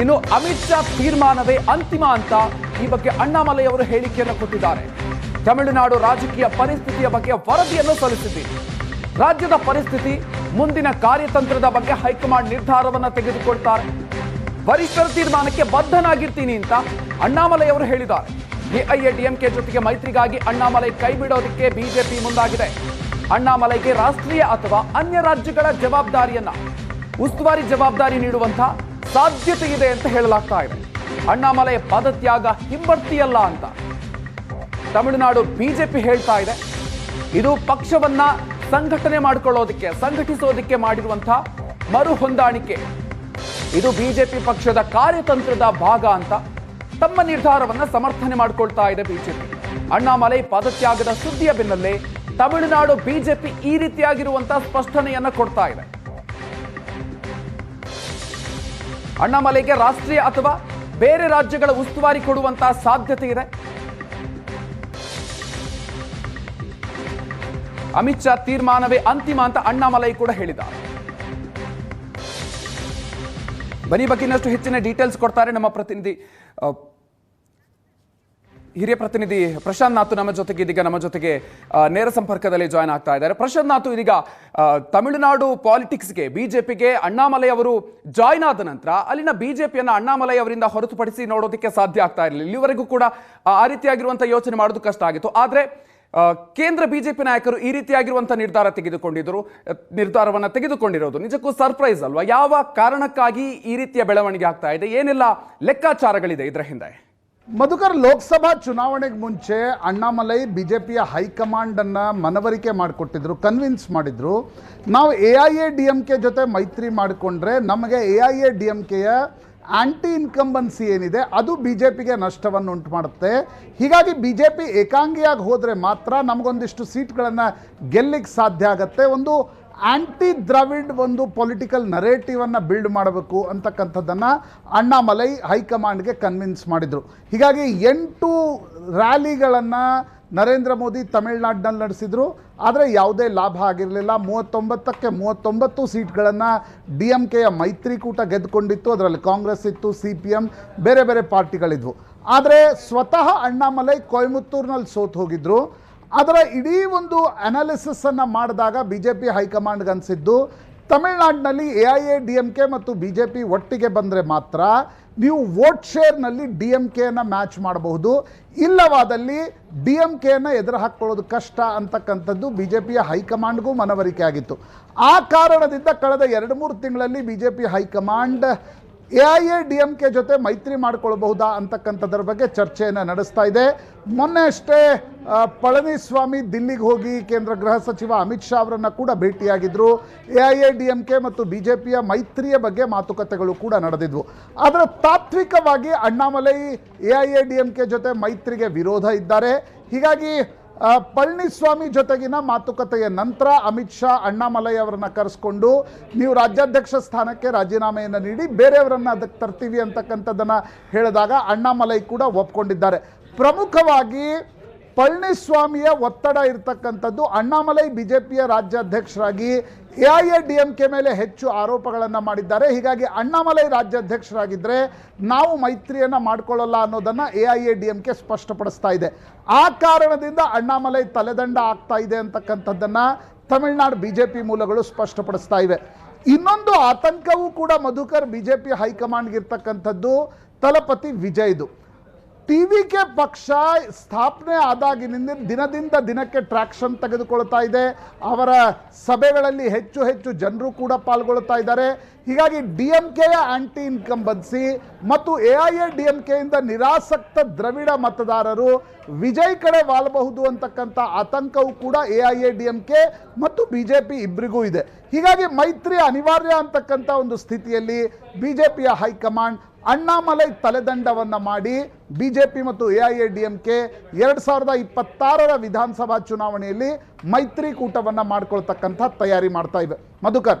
ಇನ್ನು ಅಮಿತ್ ಶಾ ತೀರ್ಮಾನವೇ ಅಂತಿಮ ಅಂತ ಈ ಬಗ್ಗೆ ಅಣ್ಣಾಮಲೈ ಅವರು ಹೇಳಿಕೆಯನ್ನು ಕೊಟ್ಟಿದ್ದಾರೆ. ತಮಿಳುನಾಡು ರಾಜಕೀಯ ಪರಿಸ್ಥಿತಿಯ ಬಗ್ಗೆ ವರದಿಯನ್ನು ಸಲ್ಲಿಸಿದ್ದೀರಿ ರಾಜ್ಯದ ಪರಿಸ್ಥಿತಿ, ಮುಂದಿನ ಕಾರ್ಯತಂತ್ರದ ಬಗ್ಗೆ ಹೈಕಮಾಂಡ್ ನಿರ್ಧಾರವನ್ನ ತೆಗೆದುಕೊಳ್ತಾರೆ. ವರಿಷ್ಠರ ತೀರ್ಮಾನಕ್ಕೆ ಬದ್ಧನಾಗಿರ್ತೀನಿ ಅಂತ ಅಣ್ಣಾಮಲೈ ಅವರು ಹೇಳಿದ್ದಾರೆ. ಎಐಎಡಿಎಂಕೆ ಜೊತೆಗೆ ಮೈತ್ರಿಗಾಗಿ ಅಣ್ಣಾಮಲೈ ಕೈ ಬಿಡೋದಕ್ಕೆ ಬಿಜೆಪಿ ಮುಂದಾಗಿದೆ. ಅಣ್ಣಾಮಲೈಗೆ ರಾಷ್ಟ್ರೀಯ ಅಥವಾ ಅನ್ಯ ರಾಜ್ಯಗಳ ಜವಾಬ್ದಾರಿಯನ್ನ, ಉಸ್ತುವಾರಿ ಜವಾಬ್ದಾರಿ ನೀಡುವಂತ ಸಾಧ್ಯತೆ ಇದೆ ಅಂತ ಹೇಳಲಾಗ್ತಾ ಇದೆ. ಅಣ್ಣಾಮಲೈ ಪದತ್ಯಾಗ ಹಿಂಬಡ್ತಿಯಲ್ಲ ಅಂತ. ತಮಿಳುನಾಡು ಬಿಜೆಪಿ ಹೇಳ್ತಾ ಇದೆ. ಇದು ಪಕ್ಷವನ್ನ ಸಂಘಟನೆ ಮಾಡಿಕೊಳ್ಳೋದಕ್ಕೆ, ಸಂಘಟಿಸೋದಕ್ಕೆ ಮಾಡಿರುವಂತಹ ಮರು ಹೊಂದಾಣಿಕೆ ಇದು ಬಿಜೆಪಿ ಪಕ್ಷದ ಕಾರ್ಯತಂತ್ರದ ಭಾಗ ಅಂತ ತಮ್ಮ ನಿರ್ಧಾರವನ್ನ ಸಮರ್ಥನೆ ಮಾಡಿಕೊಳ್ತಾ ಇದೆ ಬಿಜೆಪಿ. ಅಣ್ಣಾಮಲೈ ಪದತ್ಯಾಗದ ಸುದ್ದಿಯ ಬೆನ್ನಲ್ಲೇ ತಮಿಳುನಾಡು ಬಿಜೆಪಿ ಈ ರೀತಿಯಾಗಿರುವಂತಹ ಸ್ಪಷ್ಟನೆಯನ್ನ ಕೊಡ್ತಾ ಇದೆ. ಅಣ್ಣಾಮಲೈಗೆ ರಾಷ್ಟ್ರೀಯ ಅಥವಾ ಬೇರೆ ರಾಜ್ಯಗಳ ಉಸ್ತುವಾರಿ ಕೊಡುವಂತಹ ಸಾಧ್ಯತೆ ಇದೆ? ಅಮಿತ್ ಶಾ ತೀರ್ಮಾನವೇ ಅಂತಿಮ ಅಂತ ಅಣ್ಣಾಮಲೈ ಕೂಡ ಹೇಳಿದ ಬನ್ನಿ, ಬಗ್ಗೆ ಇನ್ನಷ್ಟು ಹೆಚ್ಚಿನ ಡೀಟೇಲ್ಸ್ ಕೊಡ್ತಾರೆ ನಮ್ಮ ಪ್ರತಿನಿಧಿ ಹಿರಿಯ ಪ್ರತಿನಿಧಿ ಪ್ರಶಾಂತ್ ನಾಥು ನಮ್ಮ ಜೊತೆಗೆ ಇದೀಗ ನಮ್ಮ ಜೊತೆಗೆ ನೇರ ಸಂಪರ್ಕದಲ್ಲಿ ಜಾಯ್ನ್ ಆಗ್ತಾ ಇದ್ದಾರೆ. ಪ್ರಶಾಂತ್ ನಾಥು ಇದೀಗ ತಮಿಳುನಾಡು ಪಾಲಿಟಿಕ್ಸ್ಗೆ ಬಿಜೆಪಿಗೆ ಅಣ್ಣಾಮಲೈ ಅವರು ಜಾಯ್ನ್ ಆದ ನಂತರ ಅಲ್ಲಿನ ಬಿಜೆಪಿಯನ್ನ ಅಣ್ಣಾಮಲೈ ಅವರಿಂದ ಹೊರತುಪಡಿಸಿ ನೋಡೋದಕ್ಕೆ ಸಾಧ್ಯ ಆಗ್ತಾ ಇರಲಿಲ್ಲ. ಇಲ್ಲಿವರೆಗೂ ಕೂಡ, ಆ ರೀತಿಯಾಗಿರುವಂಥ ಯೋಚನೆ ಮಾಡೋದು ಕಷ್ಟ ಆಗಿತ್ತು. ಆದ್ರೆ ಕೇಂದ್ರ ಬಿಜೆಪಿ ನಾಯಕರು ಈ ರೀತಿಯಾಗಿರುವಂಥ ನಿರ್ಧಾರ ತೆಗೆದುಕೊಂಡಿದ್ದರು ನಿರ್ಧಾರವನ್ನ ತೆಗೆದುಕೊಂಡಿರೋದು ನಿಜಕ್ಕೂ ಸರ್ಪ್ರೈಸ್ ಅಲ್ವಾ? ಯಾವ ಕಾರಣಕ್ಕಾಗಿ ಈ ರೀತಿಯ ಬೆಳವಣಿಗೆ ಆಗ್ತಾ ಇದೆ? ಏನೆಲ್ಲ ಲೆಕ್ಕಾಚಾರಗಳಿದೆ ಇದರ ಹಿಂದೆ? ಮಧುಕರ್ ಲೋಕಸಭಾ ಚುನಾವಣೆಗೆ ಮುಂಚೆ ಅಣ್ಣಾಮಲೈ ಬಿ ಜೆ ಪಿಯ ಹೈಕಮಾಂಡನ್ನು ಮನವರಿಕೆ ಮಾಡಿಕೊಟ್ಟಿದ್ರು ಕನ್ವಿನ್ಸ್ ಮಾಡಿದ್ರು. ನಾವು A I A D M K ಜೊತೆ ಮೈತ್ರಿ ಮಾಡಿಕೊಂಡ್ರೆ ನಮಗೆ A I A D M ಕೆಯ anti incumbency ಏನಿದೆ, ಅದು ಬಿ ಜೆ ಪಿಗೆ ನಷ್ಟವನ್ನು ಉಂಟು ಮಾಡುತ್ತೆ ಹೀಗಾಗಿ ಬಿ ಜೆ ಪಿ ಏಕಾಂಗಿಯಾಗಿ ಹೋದರೆ ಮಾತ್ರ ನಮಗೊಂದಿಷ್ಟು ಸೀಟ್ಗಳನ್ನು ಗೆಲ್ಲಿಕ್ಕೆ ಸಾಧ್ಯ ಆಗುತ್ತೆ. ಒಂದು ಆಂಟಿ ದ್ರಾವಿಡ್ ಒಂದು ಪೊಲಿಟಿಕಲ್ ನರೇಟಿವನ್ನು ಬಿಲ್ಡ್ ಮಾಡಬೇಕು ಅಂತಕ್ಕಂಥದ್ದನ್ನು ಅಣ್ಣಾಮಲೈ ಹೈಕಮಾಂಡ್ಗೆ ಕನ್ವಿನ್ಸ್ ಮಾಡಿದರು. ಹೀಗಾಗಿ ಎಂಟು ರ್ಯಾಲಿಗಳನ್ನು ನರೇಂದ್ರ ಮೋದಿ ತಮಿಳ್ನಾಡಿನಲ್ಲಿ ನಡೆಸಿದರು. ಆದರೆ ಯಾವುದೇ ಲಾಭ ಆಗಿರಲಿಲ್ಲ. ಮೂವತ್ತೊಂಬತ್ತಕ್ಕೆ ಮೂವತ್ತೊಂಬತ್ತು ಸೀಟ್ಗಳನ್ನು ಡಿ ಎಂ ಕೆಯ ಮೈತ್ರಿಕೂಟ ಗೆದ್ದುಕೊಂಡಿತ್ತು. ಅದರಲ್ಲಿ ಕಾಂಗ್ರೆಸ್ ಇತ್ತು, ಸಿ ಪಿ ಎಂ ಬೇರೆ ಬೇರೆ ಪಾರ್ಟಿಗಳಿದ್ವು. ಆದರೆ ಸ್ವತಃ ಅಣ್ಣಾಮಲೈ ಕೊಯಮತ್ತೂರಿನಲ್ಲಿ ಸೋತು ಹೋಗಿದ್ರು. ಅದರ ಇಡೀ ಒಂದು ಅನಾಲಿಸಿಸನ್ನು ಮಾಡಿದಾಗ ಬಿ ಜೆ ಪಿ ಹೈಕಮಾಂಡ್ಗೆ ಅನಿಸಿದ್ದು, ತಮಿಳ್ನಾಡಿನಲ್ಲಿ A I A D M K ಮತ್ತು ಬಿ ಜೆ ಪಿ ಒಟ್ಟಿಗೆ ಬಂದರೆ ಮಾತ್ರ ನೀವು ವೋಟ್ ಶೇರ್ನಲ್ಲಿ ಡಿ ಎಂ ಕೆಯನ್ನು ಮ್ಯಾಚ್ ಮಾಡಬಹುದು. ಇಲ್ಲವಾದಲ್ಲಿ ಡಿ ಎಂ ಕೆನ ಎದುರು ಹಾಕ್ಕೊಳ್ಳೋದು ಕಷ್ಟ ಅಂತಕ್ಕಂಥದ್ದು ಬಿ ಜೆ ಪಿಯ ಹೈಕಮಾಂಡ್ಗೂ ಮನವರಿಕೆ ಆಗಿತ್ತು. ಆ ಕಾರಣದಿಂದ ಕಳೆದ ಎರಡು ಮೂರು ತಿಂಗಳಲ್ಲಿ B J P high command A I A, D M K ಜೊತೆ ಮೈತ್ರಿ ಮಾಡ್ಕೊಳ್ಬಹುದಾ ಅಂತಕ್ಕಂಥದ್ರ ಬಗ್ಗೆ ಚರ್ಚೆಯನ್ನು ನಡೆಸ್ತಾ ಇದೆ. ಮೊನ್ನೆ ಅಷ್ಟೇ ಪಳನಿಸ್ವಾಮಿ ದಿಲ್ಲಿಗೆ ಹೋಗಿ ಕೇಂದ್ರ ಗೃಹ ಸಚಿವ ಅಮಿತ್ ಶಾ ಅವರನ್ನು ಕೂಡ ಭೇಟಿಯಾಗಿದ್ದರು A I A, D M K ಮತ್ತು ಬಿ ಜೆ ಪಿಯ ಮೈತ್ರಿಯ ಬಗ್ಗೆ ಮಾತುಕತೆಗಳು ಕೂಡ ನಡೆದಿದ್ವು. ಆದರೆ ತಾತ್ವಿಕವಾಗಿ Annamalai A I A, D M K ಜೊತೆ ಮೈತ್ರಿಗೆ ವಿರೋಧ ಇದ್ದಾರೆ. ಹೀಗಾಗಿ ಪಳನಿಸ್ವಾಮಿ ಜೊತೆಗಿನ ಮಾತುಕತೆಯ ನಂತರ ಅಮಿತ್ ಶಾ, ಅಣ್ಣಾಮಲೈ ಅವರನ್ನ ಕರೆಸ್ಕೊಂಡು ನೀವು ರಾಜ್ಯಾಧ್ಯಕ್ಷ ಸ್ಥಾನಕ್ಕೆ ರಾಜೀನಾಮೆಯನ್ನು ನೀಡಿ ಬೇರೆಯವರನ್ನು ಅದಕ್ಕೆ ತರ್ತೀವಿ ಅಂತಕ್ಕಂಥದ್ದನ್ನು ಹೇಳಿದಾಗ ಅಣ್ಣಾಮಲೈ ಕೂಡ ಒಪ್ಕೊಂಡಿದ್ದಾರೆ. ಪ್ರಮುಖವಾಗಿ ಪಳನಿಸ್ವಾಮಿಯ ಒತ್ತಡ ಇರತಕ್ಕಂಥದ್ದು ಅಣ್ಣಾಮಲೈ ಬಿಜೆಪಿಯ ರಾಜ್ಯಾಧ್ಯಕ್ಷರಾಗಿ A I A D M K ಮೇಲೆ ಹೆಚ್ಚು ಆರೋಪಗಳನ್ನು ಮಾಡಿದ್ದಾರೆ. ಹೀಗಾಗಿ ಅಣ್ಣಾಮಲೈ ರಾಜ್ಯಾಧ್ಯಕ್ಷರಾಗಿದ್ದರೆ ನಾವು ಮೈತ್ರಿಯನ್ನು ಮಾಡಿಕೊಳ್ಳಲ್ಲ ಅನ್ನೋದನ್ನು A I A D M K ಸ್ಪಷ್ಟಪಡಿಸ್ತಾ ಇದೆ. ಆ ಕಾರಣದಿಂದ ಅಣ್ಣಾಮಲೈ ತಲೆದಂಡ ಆಗ್ತಾ ಇದೆ ಅಂತಕ್ಕಂಥದ್ದನ್ನು ತಮಿಳುನಾಡು ಬಿ ಜೆ ಪಿ ಮೂಲಗಳು ಸ್ಪಷ್ಟಪಡಿಸ್ತಾ ಇವೆ. ಇನ್ನೊಂದು ಆತಂಕವೂ ಕೂಡ ಮಧುಕರ್ ಬಿ ಜೆ ಪಿ ಹೈಕಮಾಂಡ್ಗೆ ಇರ್ತಕ್ಕಂಥದ್ದು ತಲಪತಿ ವಿಜಯ್ದು. ಟಿ ವಿ ಕೆ ಪಕ್ಷ ಸ್ಥಾಪನೆ ಆದಾಗಿನಿಂದ ದಿನದಿಂದ ದಿನಕ್ಕೆ ಟ್ರ್ಯಾಕ್ಷನ್ ತೆಗೆದುಕೊಳ್ತಾ ಇದೆ. ಅವರ ಸಭೆಗಳಲ್ಲಿ ಹೆಚ್ಚು ಹೆಚ್ಚು ಜನರು ಕೂಡ ಪಾಲ್ಗೊಳ್ತಾ ಇದ್ದಾರೆ. ಹೀಗಾಗಿ ಡಿ ಎಂ ಕೆಯ ಆಂಟಿ ಇನ್ಕಂಬನ್ಸಿ ಮತ್ತು A I A D M ಕೆಯಿಂದ ನಿರಾಸಕ್ತ ದ್ರವಿಡ ಮತದಾರರು ವಿಜಯ್ ಕಡೆ ವಾಲಬಹುದು ಅಂತಕ್ಕಂಥ ಆತಂಕವೂ ಕೂಡ A I A D M K ಮತ್ತು ಬಿ ಜೆ ಪಿ ಇಬ್ಬರಿಗೂ ಇದೆ. ಹೀಗಾಗಿ ಮೈತ್ರಿ ಅನಿವಾರ್ಯ ಅಂತಕ್ಕಂಥ ಒಂದು ಸ್ಥಿತಿಯಲ್ಲಿ ಬಿ ಜೆ ಪಿಯ ಹೈಕಮಾಂಡ್ ಅಣ್ಣಾಮಲೈ ತಲೆದಂಡವನ್ನು ಮಾಡಿ ಬಿಜೆಪಿ ಮತ್ತು A I A D M K ಎರಡು ಸಾವಿರದ ಇಪ್ಪತ್ತಾರರ ವಿಧಾನಸಭಾ ಚುನಾವಣೆಯಲ್ಲಿ ಮೈತ್ರಿಕೂಟವನ್ನು ಮಾಡ್ಕೊಳ್ತಕ್ಕಂಥ ತಯಾರಿ ಮಾಡ್ತಾ ಇವೆ. ಮಧುಕರ್.